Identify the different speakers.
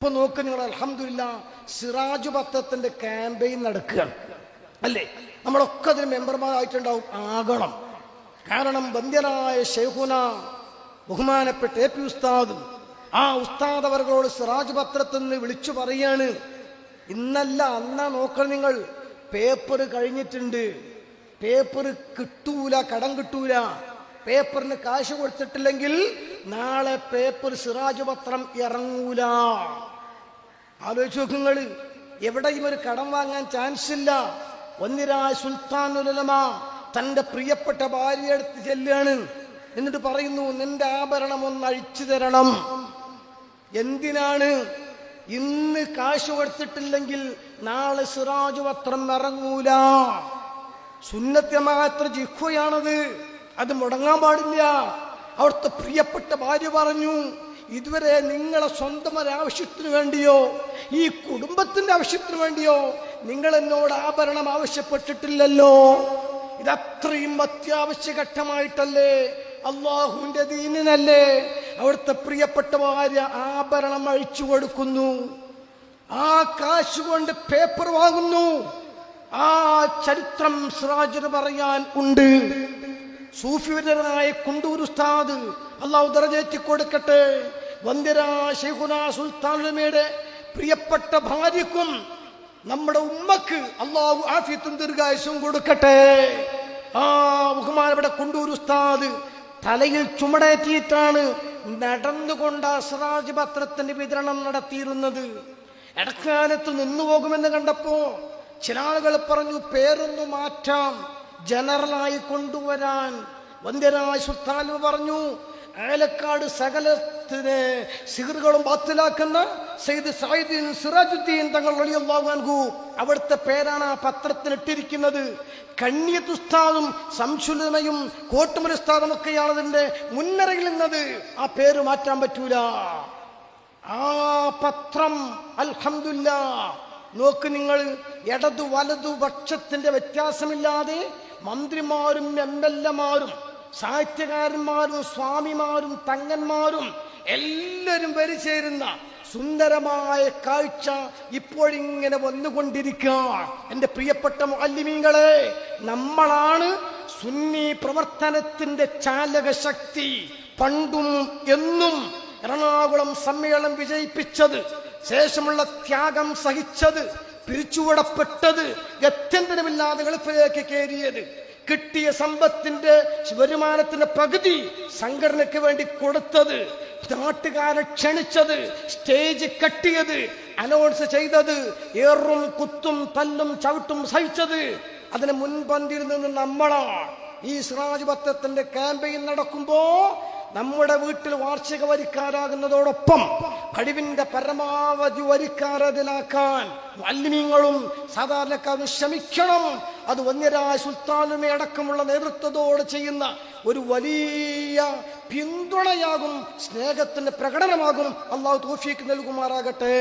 Speaker 1: ഇപ്പൊ നോക്ക് നിങ്ങൾ അലഹമില്ല സിറാജ് പത്രത്തിന്റെ ക്യാമ്പയിൻ നടക്കുകയാണ്. അല്ലേ? നമ്മളൊക്കെ അതിന് മെമ്പർമാരായിട്ടുണ്ടാവും ആകണം. കാരണം ബന്ധ്യനായ ഷെഹുന ബഹുമാനപ്പെട്ട എ പി ഉസ്താദ് ആ ഉസ്താദ് അവരോട് സിറാജ് പത്രത്തിൽ നിന്ന് വിളിച്ചു പറയാണ് ഇന്നല്ല അന്നാ നോക്ക നിങ്ങൾ പേപ്പർ കഴിഞ്ഞിട്ടുണ്ട്. പേപ്പർ കിട്ടൂല കടം കിട്ടൂല. പേപ്പറിന് കാശ് കൊടുത്തിട്ടില്ലെങ്കിൽ നാളെ പേപ്പർ സിറാജ് പത്രം ഇറങ്ങൂല. ആലോചിച്ച് നോക്കുങ്ങൾ എവിടെയും ഒരു കടം വാങ്ങാൻ ചാൻസ് ഇല്ല ഒന്നിരായ സുൽത്താനുലമ തന്റെ പ്രിയപ്പെട്ട ഭാര്യ എടുത്ത് ചെല്ലുകയാണ് എന്നിട്ട് പറയുന്നു നിന്റെ ആഭരണം ഒന്ന് അഴിച്ചു തരണം. എന്തിനാണ്? ഇന്ന് കാശ് കൊടുത്തിട്ടില്ലെങ്കിൽ നാളെ സിറാജ് പത്രം ഇറങ്ങൂല. സുന്നത്യമാത്ര ജിഹ്വയാണത് അത് മുടങ്ങാൻ പാടില്ല. അവിടുത്തെ പ്രിയപ്പെട്ട ഭാര്യ പറഞ്ഞു ഇതുവരെ നിങ്ങളെ സ്വന്തം ഒരാവശ്യത്തിന് വേണ്ടിയോ ഈ കുടുംബത്തിന്റെ ആവശ്യത്തിന് വേണ്ടിയോ നിങ്ങൾ എന്നോട് ആഭരണം ആവശ്യപ്പെട്ടിട്ടില്ലല്ലോ. ഇതത്രയും അത്യാവശ്യ ഘട്ടമായിട്ടല്ലേ അള്ളാഹുവിന്റെ ദീനിനല്ലേ? അവിടുത്തെ പ്രിയപ്പെട്ട ഭാര്യ ആഭരണം അഴിച്ചു കൊടുക്കുന്നു. ആ കാശ് കൊണ്ട് പേപ്പർ വാങ്ങുന്നു. ആ ചരിത്രം സിറാജിന് പറയാൻ ഉണ്ട്. സൂഫിവരനായ കുണ്ടൂർ ഉസ്താദ് അള്ളാഹു ദറജേറ്റി കൊടുക്കട്ടെ. വന്ദിരാ ഷെയ്ഖുന സുൽത്താനുമയുടെ പ്രിയപ്പെട്ട ഭാര്യക്കും നമ്മുടെ ഉമ്മക്ക് അള്ളാഹു ആഫിയത്തും ദീർഘായുസും കൊടുക്കട്ടെ. ആ ബഹുമാനപ്പെട്ട കുണ്ടൂർ ഉസ്താദ് തലയിൽ ചുമടേറ്റിയിട്ടാണ് നടന്നുകൊണ്ട് അസ്രാജ് പത്രത്തിന്റെ വിതരണം നടത്തിയിരുന്നത്. ഇടക്കാലത്ത് നിന്നു പോകുമെന്ന് കണ്ടപ്പോ ചില ആളുകൾ പറഞ്ഞു പേരൊന്നു മാറ്റാം. ജനറലായി കൊണ്ടുവരാൻ വന്ദ്യനായ സുൽത്താൻ പറഞ്ഞു ആലക്കാട് സകലത്തിന് സിഹറുകളും ബാത്തിലാക്കുന്ന സെയ്ദ് സൈദീൻ സിറാജുദ്ദീൻ തങ്ങൾ അൻഹു. അവിടുത്തെ പേരാണ് ആ പത്രത്തിൽ ഇട്ടിരിക്കുന്നത്. കണ്ണിയത്ത് ഉസ്താദും സംശുലമയും കോട്ടുമൽ ഉസ്താദും ഒക്കെയാണ് അതിന്റെ മുൻനിരയിൽ നിന്നത്. ആ പേര് മാറ്റാൻ പറ്റൂല. ആ പത്രം അൽഹംദുലില്ലാ നോക്ക് നിങ്ങൾ ഇടതു വലതു പക്ഷത്തിന്റെ വ്യത്യാസമില്ലാതെ മന്ത്രിമാരും എം എൽ എമാരും സാഹിത്യകാരന്മാരും സ്വാമിമാരും തങ്ങന്മാരും എല്ലാവരും വരിചേരുന്ന സുന്ദരമായ കാഴ്ച ഇപ്പോഴിങ്ങനെ വന്നുകൊണ്ടിരിക്കുക. എന്റെ പ്രിയപ്പെട്ട മുഅല്ലിമീങ്ങളെ നമ്മളാണ് സുന്നി പ്രവർത്തനത്തിന്റെ ചാലക ശക്തി പണ്ടും എന്നും എറണാകുളം സമ്മേളനം വിജയിപ്പിച്ചത് ശേഷമുള്ള ത്യാഗം സഹിച്ചത് പിരിച്ചുവിടപ്പെട്ടത് ഗത്യന്തരമില്ലാതെ ഗൾഫിലേക്ക് കയറിയത്. കിട്ടിയ സമ്പത്തിന്റെ വരുമാനത്തിന്റെ പകുതി സംഘടനയ്ക്ക് വേണ്ടി കൊടുത്തത് നാട്ടുകാരെ ക്ഷണിച്ചത് സ്റ്റേജ് കെട്ടിയത് അനൗൺസ് ചെയ്തത് ഏറും കുത്തും തല്ലും ചവിട്ടും സഹിച്ചത്. അതിന് മുൻപന്തിയിൽ നിന്ന് നമ്മളാണ്. ഈ സിറാജ് പത്രത്തിന്റെ ക്യാമ്പയിൻ നടക്കുമ്പോ നമ്മുടെ വീട്ടിൽ വാർഷിക വരിക്കാരാകുന്നതോടൊപ്പം കഴിവിന്റെ പരമാവധി വരിക്കാരതിലാക്കാൻ വല്ലിമീങ്ങളും സാധാരണക്കാരും ശ്രമിക്കണം. അത് വന്യരായ സുൽത്താനുമേ അടക്കമുള്ള നേതൃത്വത്തോട് ചെയ്യുന്ന ഒരു വലിയ പിന്തുണയാകും സ്നേഹത്തിന്റെ പ്രകടനമാകും. അള്ളാഹു തോഫിക്ക് നൽകുമാറാകട്ടെ.